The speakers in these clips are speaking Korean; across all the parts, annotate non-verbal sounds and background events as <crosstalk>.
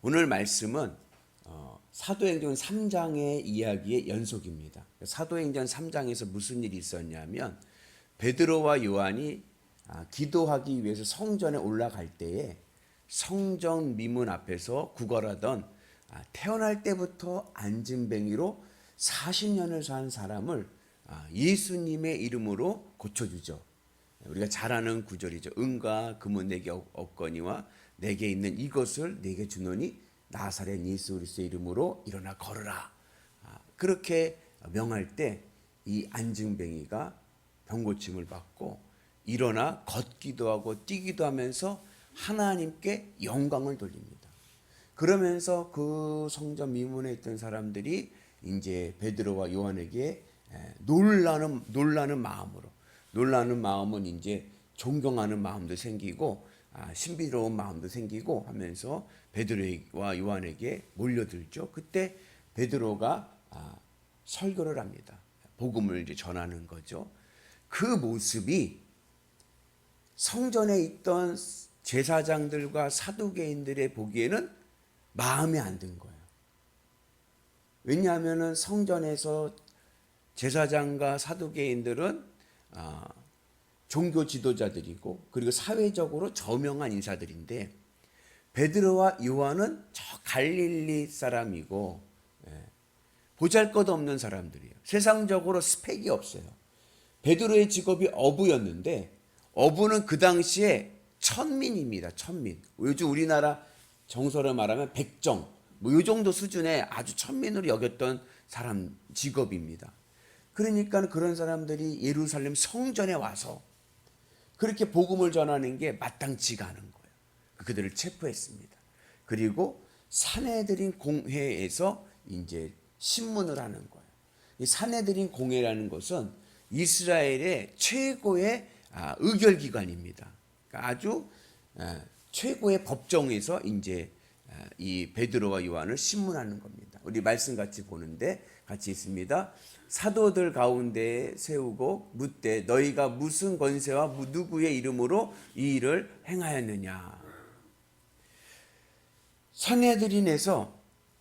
오늘 말씀은 어, 사도행전 3장의 이야기의 연속입니다. 사도행전 3장에서 무슨 일이 있었냐면 베드로와 요한이 아, 기도하기 위해서 성전에 올라갈 때에 성전 미문 앞에서 구걸하던 아, 태어날 때부터 안진뱅이로 40년을 산 사람을 아, 예수님의 이름으로 고쳐주죠. 우리가 잘 아는 구절이죠. 은과 금은 내게 없- 없거니와 내게 있는 이것을 내게 주노니 나사렛 예수 그리스도의 이름으로 일어나 걸으라. 아, 그렇게 명할 때 이 안증뱅이가 병고침을 받고 일어나 걷기도 하고 뛰기도 하면서 하나님께 영광을 돌립니다. 그러면서 그 성전 미문에 있던 사람들이 이제 베드로와 요한에게 에, 놀라는 놀라는 마음으로 놀라는 마음은 이제 존경하는 마음도 생기고 아, 신비로운 마음도 생기고 하면서 베드로와 요한에게 몰려들죠. 그때 베드로가 아, 설교를 합니다. 복음을 이제 전하는 거죠. 그 모습이 성전에 있던 제사장들과 사두개인들의 보기에는 마음에 안 든 거예요. 왜냐하면은 성전에서 제사장과 사두개인들은 아, 종교 지도자들이고 그리고 사회적으로 저명한 인사들인데 베드로와 요한은 저 갈릴리 사람이고 예, 보잘것없는 사람들이에요. 세상적으로 스펙이 없어요. 베드로의 직업이 어부였는데 어부는 그 당시에 천민입니다. 천민. 요즘 우리나라 정서를 말하면 백정 뭐요 정도 수준의 아주 천민으로 여겼던 사람 직업입니다. 그러니까 그런 사람들이 예루살렘 성전에 와서 그렇게 복음을 전하는 게 마땅치가 않은 거예요. 그들을 체포했습니다. 그리고 사내들인 공회에서 이제 신문을 하는 거예요. 이 사내들인 공회라는 것은 이스라엘의 최고의 아, 의결 기관입니다. 그러니까 아주 아, 최고의 법정에서 이제 아, 이 베드로와 요한을 신문하는 겁니다. 우리 말씀 같이 보는데 같이 있습니다. 사도들 가운데 세우고 묻되 너희가 무슨 권세와 무- 누구의 이름으로 이 일을 행하였느냐. 선해들인에서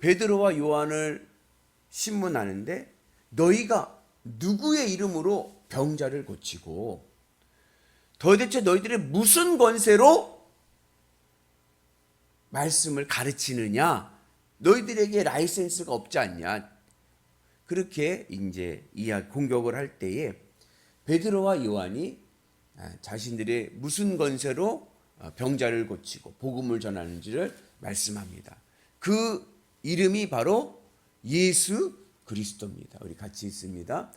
베드로와 요한을 신문하는데 너희가 누구의 이름으로 병자를 고치고 도대체 너희들의 무슨 권세로 말씀을 가르치느냐? 너희들에게 라이센스가 없지 않냐? 그렇게 이제 이야 공격을 할 때에 베드로와 요한이 아, 자신들의 무슨 권세로 어, 병자를 고치고 복음을 전하는지를 말씀합니다. 그 이름이 바로 예수 그리스도입니다. 우리 같이 있습니다.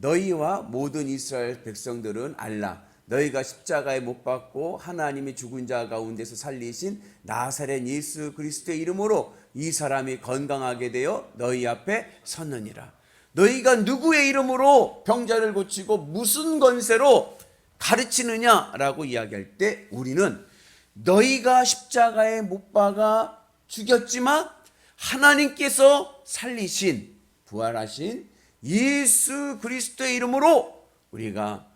너희와 모든 이스라엘 백성들은 알라 너희가 십자가에 못 박고 하나님의 죽은 자 가운데서 살리신 나사렛 예수 그리스도의 이름으로 이 사람이 건강하게 되어 너희 앞에 섰느니라. 너희가 누구의 이름으로 병자를 고치고 무슨 권세로 가르치느냐라고 이야기할 때 우리는 너희가 십자가에 못 박아 죽였지만 하나님께서 살리신 부활하신 예수 그리스도의 이름으로 우리가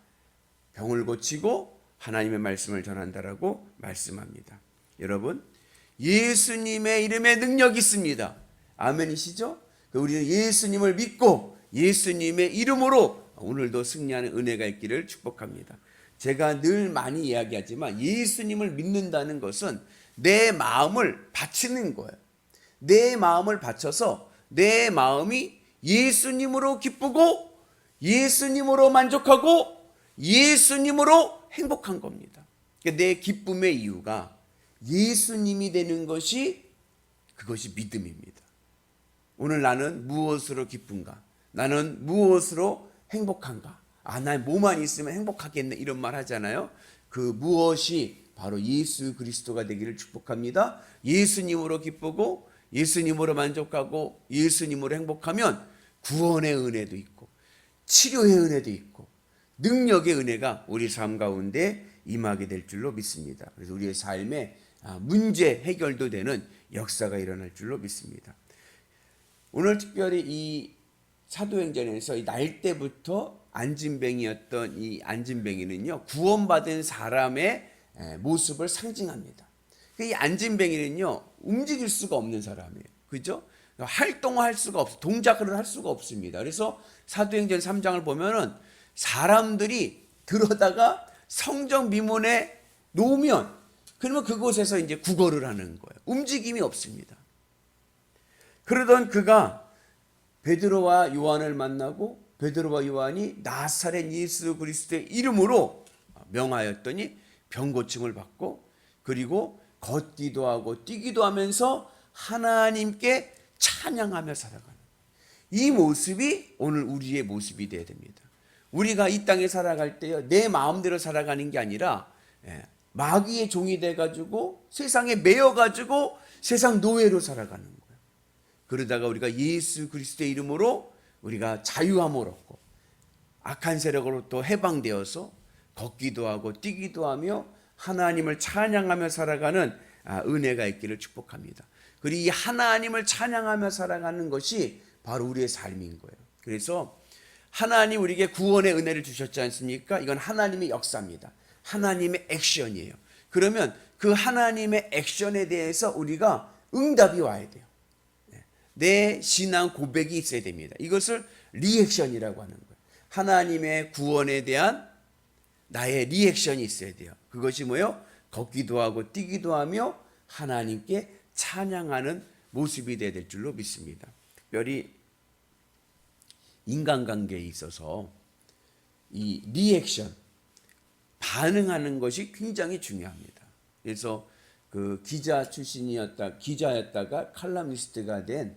병을 고치고 하나님의 말씀을 전한다라고 말씀합니다. 여러분, 예수님의 이름에 능력이 있습니다. 아멘이시죠? 그 우리는 예수님을 믿고 예수님의 이름으로 오늘도 승리하는 은혜가 있기를 축복합니다. 제가 늘 많이 이야기하지만 예수님을 믿는다는 것은 내 마음을 바치는 거예요. 내 마음을 바쳐서 내 마음이 예수님으로 기쁘고 예수님으로 만족하고 예수님으로 행복한 겁니다. 그러니까 내 기쁨의 이유가 예수님이 되는 것이 그것이 믿음입니다. 오늘 나는 무엇으로 기쁜가? 나는 무엇으로 행복한가? 아, 나 뭐만 있으면 행복하겠네. 이런 말 하잖아요. 그 무엇이 바로 예수 그리스도가 되기를 축복합니다. 예수님으로 기쁘고 예수님으로 만족하고 예수님으로 행복하면 구원의 은혜도 있고 치료의 은혜도 있고 능력의 은혜가 우리 삶 가운데 임하게 될 줄로 믿습니다. 그래서 우리의 삶에 아, 문제 해결도 되는 역사가 일어날 줄로 믿습니다. 오늘 특별히 이 사도행전에서 이 날 때부터 안진뱅이였던 이 안진뱅이는요 구원받은 사람의 에, 모습을 상징합니다. 그이 안진뱅이는요 움직일 수가 없는 사람이에요. 그죠? 활동할 수가 없어. 동작을 할 수가 없습니다. 그래서 사도행전 3장을 보면은 사람들이 들어다가 성정 미문에 놓으면 그러면 그곳에서 이제 구걸을 하는 거예요. 움직임이 없습니다. 그러던 그가 베드로와 요한을 만나고 베드로와 요한이 나사렛 예수 그리스도의 이름으로 명하였더니 병 고침을 받고 그리고 걷기도 하고 뛰기도 하면서 하나님께 찬양하며 살아가는 이 모습이 오늘 우리의 모습이 되어야 됩니다. 우리가 이 땅에 살아갈 때요 내 마음대로 살아가는 게 아니라 예, 마귀의 종이 돼 가지고 세상에 매여 가지고 세상 노예로 살아가는 거예요. 그러다가 우리가 예수 그리스도의 이름으로 우리가 자유함을 얻고 악한 세력으로부터 해방되어서 걷기도 하고 뛰기도 하며 하나님을 찬양하며 살아가는 아, 은혜가 있기를 축복합니다. 그리고 이 하나님을 찬양하며 살아가는 것이 바로 우리의 삶인 거예요. 그래서 하나님 우리에게 구원의 은혜를 주셨지 않습니까? 이건 하나님의 역사입니다. 하나님의 액션이에요. 그러면 그 하나님의 액션에 대해서 우리가 응답이 와야 돼요. 내 신앙 고백이 있어야 됩니다. 이것을 리액션이라고 하는 거예요. 하나님의 구원에 대한 나의 리액션이 있어야 돼요. 그것이 뭐요? 걷기도 하고 뛰기도 하며 하나님께 찬양하는 모습이 되어야 될 줄로 믿습니다. 특별히 인간관계에 있어서 이 리액션 반응하는 것이 굉장히 중요합니다. 그래서 그 기자 출신이었다 기자였다가 칼럼니스트가 된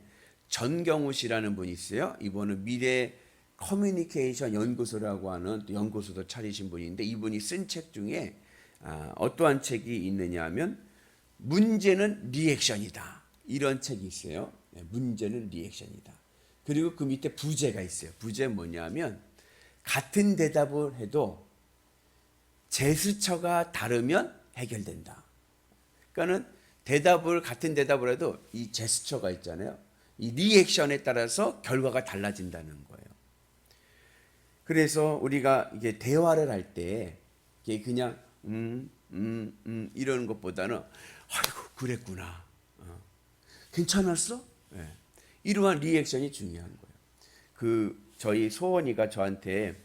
전경우 씨라는 분이 있어요. 이분은 미래 커뮤니케이션 연구소라고 하는 또 연구소도 차리신 분인데 이분이 쓴 책 중에 아, 어떠한 책이 있느냐 하면 문제는 리액션이다. 이런 책이 있어요. 네, 문제는 리액션이다. 그리고 그 밑에 부제가 있어요. 부제 뭐냐면 같은 대답을 해도 제스처가 다르면 해결된다. 그러니까는 대답을 같은 대답을 해도 이 제스처가 있잖아요. 이 리액션에 따라서 결과가 달라진다는 거예요. 그래서 우리가 이게 대화를 할때 그냥 음, 음, 음 이러는 것보다는 아이고 그랬구나. 어. 괜찮았어? 네. 이러한 리액션이 중요한 거예요. 그 저희 소원이가 저한테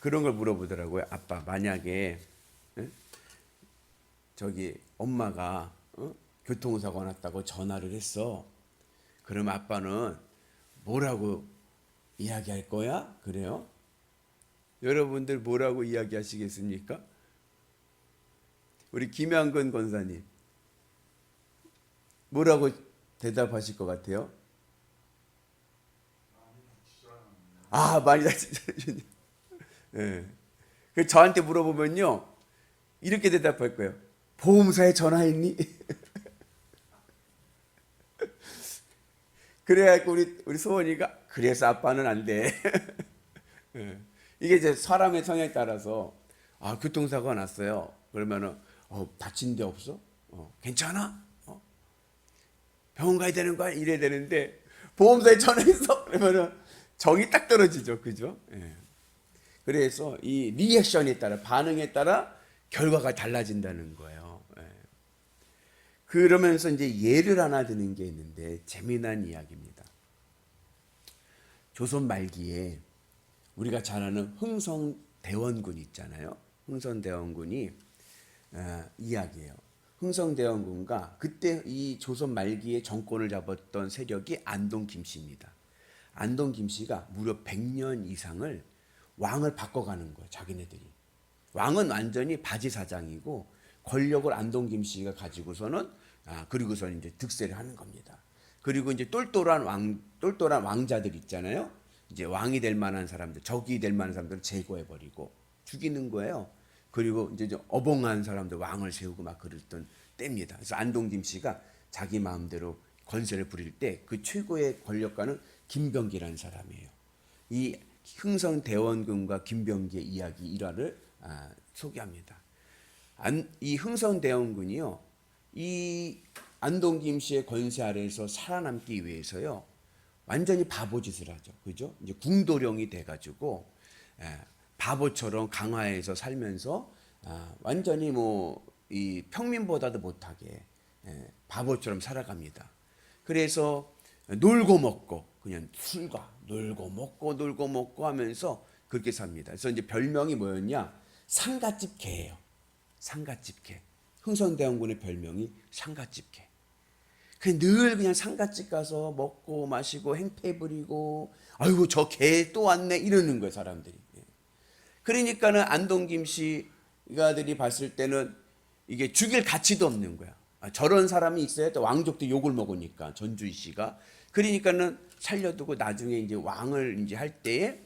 그런 걸 물어보더라고요. 아빠 만약에 네? 저기 엄마가 어? 교통사고 났다고 전화를 했어. 그럼 아빠는 뭐라고 이야기할 거야? 그래요? 여러분들 뭐라고 이야기하시겠습니까? 우리 김양근 권사님 뭐라고 대답하실 것 같아요? 아 많이 다치셨네. 예. 그 저한테 물어보면요 이렇게 대답할 거예요. 보험사에 전화했니? <laughs> 그래갖고 우리 우리 소원이가 그래서 아빠는 안 돼. <laughs> 예. 이게 이제 사람의 성향에 따라서 아 교통사고가 났어요. 그러면은 어, 다친 데 없어? 어, 괜찮아? 어? 병원 가야 되는 거야? 이래야 되는데 보험사에 전화했어? <laughs> 그러면은 정이 딱 떨어지죠, 그죠? 예. 그래서 이 리액션에 따라 반응에 따라 결과가 달라진다는 거예요. 예. 그러면서 이제 예를 하나 드는 게 있는데 재미난 이야기입니다. 조선 말기에 우리가 잘 아는 흥성대원군 있잖아요. 흥성대원군이 어, 이야기예요. 흥성대원군과 그때 이 조선 말기에 정권을 잡았던 세력이 안동 김씨입니다. 안동 김씨가 무려 100년 이상을 왕을 바꿔가는 거예요. 자기네들이. 왕은 완전히 바지 사장이고 권력을 안동 김 씨가 가지고서는 아 그리고서는 이제 득세를 하는 겁니다. 그리고 이제 똘똘한 왕 똘똘한 왕자들 있잖아요. 이제 왕이 될 만한 사람들, 적이 될 만한 사람들을 제거해 버리고 죽이는 거예요. 그리고 이제 좀 어벙한 사람들 왕을 세우고 막 그랬던 때입니다. 그래서 안동 김 씨가 자기 마음대로 권세를 부릴 때 그 최고의 권력가는 김병기라는 사람이에요. 이 흥성 대원군과 김병기의 이야기 일화를 아, 소개합니다. 안, 이 흥성 대원군이요, 이 안동 김씨의 권세 아래에서 살아남기 위해서요, 완전히 바보짓을 하죠. 그죠? 이제 궁도령이 돼가지고 예, 바보처럼 강화해서 살면서 아, 완전히 뭐 이 평민보다도 못하게 예, 바보처럼 살아갑니다. 그래서 놀고 먹고 그냥 술과 놀고 먹고 놀고 먹고 하면서 그렇게 삽니다. 그래서 이제 별명이 뭐였냐? 상갓집 개예요. 상갓집 개. 흥선대원군의 별명이 상갓집 개. 그늘 그냥 상갓집 가서 먹고 마시고 행패 부리고 아이고 저 개 또 왔네 이러는 거예요 사람들이. 예. 그러니까는 안동 김 씨가들이 봤을 때는 이게 죽일 가치도 없는 거야. 아, 저런 사람이 있어야 또 왕족도 욕을 먹으니까 전주희 씨가 그러니까는 살려두고 나중에 이제 왕을 이제 할 때에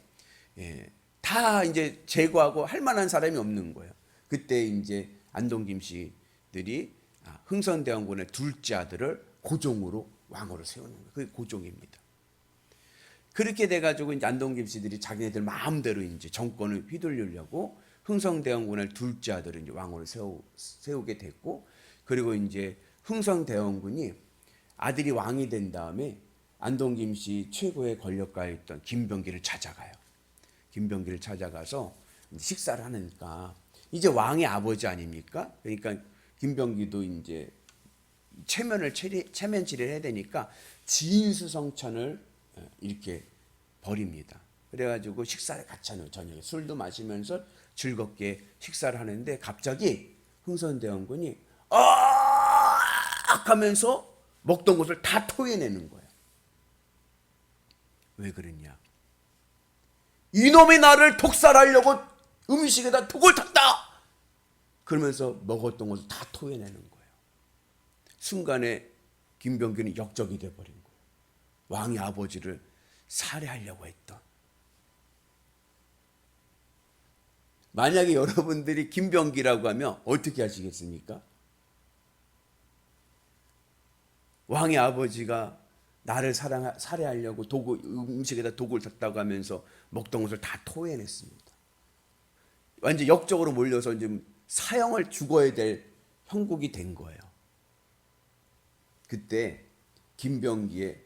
예, 다 이제 제거하고 할 만한 사람이 없는 거예요. 그때 이제 안동김 씨들이 아, 흥선대원군의 둘째 아들을 고종으로 왕으로 세우는 거예요. 그게 고종입니다. 그렇게 돼가지고 이제 안동김 씨들이 자기네들 마음대로 이제 정권을 휘둘리려고 흥성대원군의 둘째 아들을 이제 왕으로 세우, 세우게 됐고 그리고 이제 흥성대원군이 아들이 왕이 된 다음에 안동 김 씨 최고의 권력가였던 김병기를 찾아가요. 김병기를 찾아가서 식사를 하니까 이제 왕의 아버지 아닙니까? 그러니까 김병기도 이제 체면을 처리, 체면 처리를 해야 되니까 진수성찬을 어, 이렇게 벌입니다. 그래가지고 식사를 같이 하는 저녁에 술도 마시면서 즐겁게 식사를 하는데 갑자기 흥선대원군이 아 하면서 먹던 것을 다 토해내는 거예요. 왜 그랬냐? 이놈이 나를 독살하려고 음식에다 독을 탔다. 그러면서 먹었던 것을 다 토해내는 거예요. 순간에 김병규는 역적이 돼버린 거예요. 왕의 아버지를 살해하려고 했던. 만약에 여러분들이 김병기라고 하면 어떻게 하시겠습니까? 왕의 아버지가 나를 사랑 살해하려고 도구 음식에다 독을 탔다고 하면서 먹던 것을 다 토해냈습니다. 완전 역적으로 몰려서 지금 사형을 죽어야 될 형국이 된 거예요. 그때 김병기의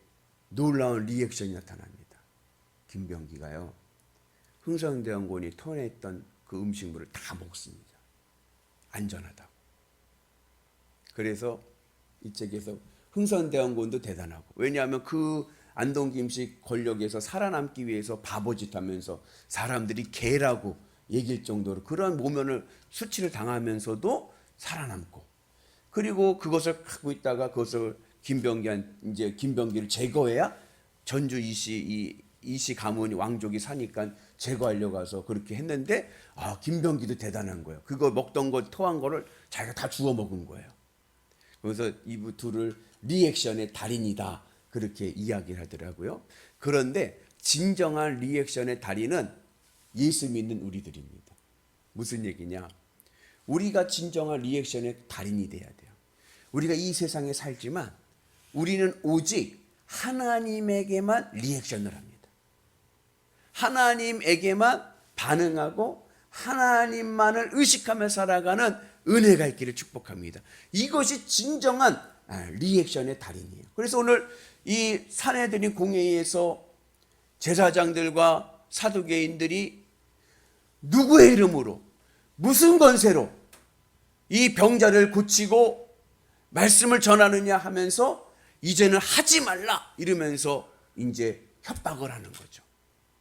놀라운 리액션이 나타납니다. 김병기가요. 흥선대원군이 토해냈던 그 음식물을 다 먹습니다. 안전하다고. 그래서 이 책에서 흥선대원군도 대단하고 왜냐하면 그 안동 김씨 권력에서 살아남기 위해서 바보짓 하면서 사람들이 개라고 얘기할 정도로 그러한 모면을 수치를 당하면서도 살아남고 그리고 그것을 갖고 있다가 그것을 김병기한 이제 김병기를 제거해야 전주 이씨 이 이씨 가문이 왕족이 사니까 제거하려고 가서 그렇게 했는데 아 김병기도 대단한 거예요. 그거 먹던 거 토한 거를 자기가 다 주워 먹은 거예요. 그래서 이부 둘을 리액션의 달인이다 그렇게 이야기를 하더라고요. 그런데 진정한 리액션의 달인은 예수 믿는 우리들입니다. 무슨 얘기냐? 우리가 진정한 리액션의 달인이 돼야 돼요. 우리가 이 세상에 살지만 우리는 오직 하나님에게만 리액션을 합니다. 하나님에게만 반응하고 하나님만을 의식하며 살아가는 은혜가 있기를 축복합니다. 이것이 진정한 아, 리액션의 달인이에요. 그래서 오늘 이 사내들인 공회에서 제사장들과 사두개인들이 누구의 이름으로 무슨 권세로 이 병자를 고치고 말씀을 전하느냐 하면서 이제는 하지 말라 이러면서 이제 협박을 하는 거죠.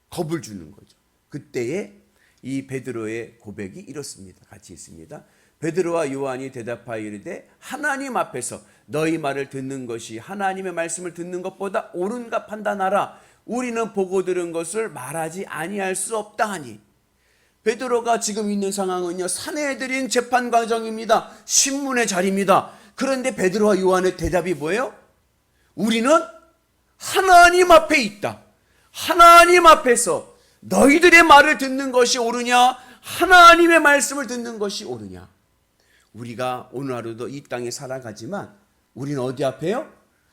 겁을 주는 거죠. 그때에 이 베드로의 고백이 이렇습니다. 같이 있습니다. 베드로와 요한이 대답하여 이르되 하나님 앞에서 너희 말을 듣는 것이 하나님의 말씀을 듣는 것보다 옳은가 판단하라. 우리는 보고 들은 것을 말하지 아니할 수 없다 하니 베드로가 지금 있는 상황은요 사내들인 재판 과정입니다. 신문의 자리입니다. 그런데 베드로와 요한의 대답이 뭐예요? 우리는 하나님 앞에 있다. 하나님 앞에서 너희들의 말을 듣는 것이 옳으냐? 하나님의 말씀을 듣는 것이 옳으냐? 우리가 오늘 하루도 이 땅에 살아가지만 우리는 어디 앞에요?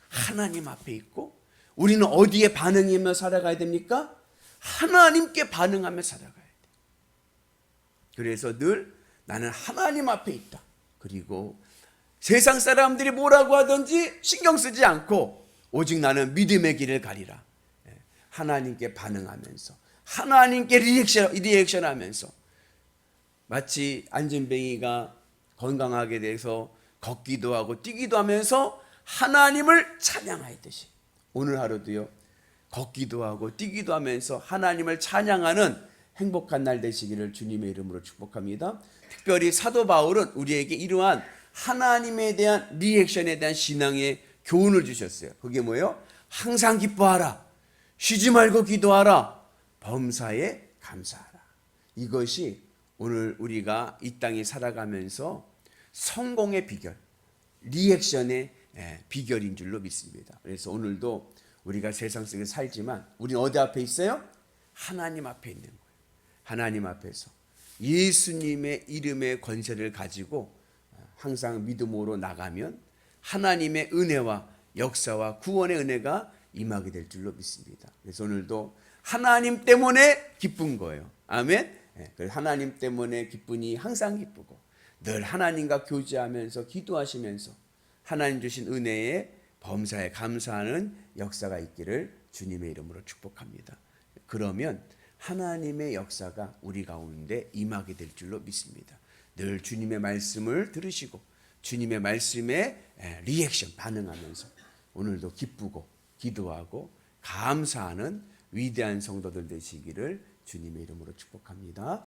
하나님 앞에 있고 우리는 어디에 반응하며 살아가야 됩니까? 하나님께 반응하며 살아가야 돼. 그래서 늘 나는 하나님 앞에 있다. 그리고 세상 사람들이 뭐라고 하든지 신경 쓰지 않고 오직 나는 믿음의 길을 가리라. 예, 하나님께 반응하면서 하나님께 리액션 리액션 하면서 마치 안전뱅이가 건강하게 돼서 걷기도 하고 뛰기도 하면서 하나님을 찬양하였듯이 오늘 하루도요 걷기도 하고 뛰기도 하면서 하나님을 찬양하는 행복한 날 되시기를 주님의 이름으로 축복합니다. 특별히 사도 바울은 우리에게 이러한 하나님에 대한 리액션에 대한 신앙의 교훈을 주셨어요. 그게 뭐예요? 항상 기뻐하라. 쉬지 말고 기도하라. 범사에 감사하라. 이것이 오늘 우리가 이 땅에 살아가면서 성공의 비결, 리액션의 예, 비결인 줄로 믿습니다. 그래서 오늘도 우리가 세상 속에 살지만 우리는 어디 앞에 있어요? 하나님 앞에 있는 거예요. 하나님 앞에서 예수님의 이름의 권세를 가지고 항상 믿음으로 나가면 하나님의 은혜와 역사와 구원의 은혜가 임하게 될 줄로 믿습니다. 그래서 오늘도 하나님 때문에 기쁜 거예요. 아멘. 예, 하나님 때문에 기쁘니 항상 기쁘고 늘 하나님과 교제하면서 기도하시면서 하나님 주신 은혜에 범사에 감사하는 역사가 있기를 주님의 이름으로 축복합니다. 그러면 하나님의 역사가 우리 가운데 임하게 될 줄로 믿습니다. 늘 주님의 말씀을 들으시고 주님의 말씀에 에, 리액션 반응하면서 오늘도 기쁘고 기도하고 감사하는 위대한 성도들 되시기를 주님의 이름으로 축복합니다.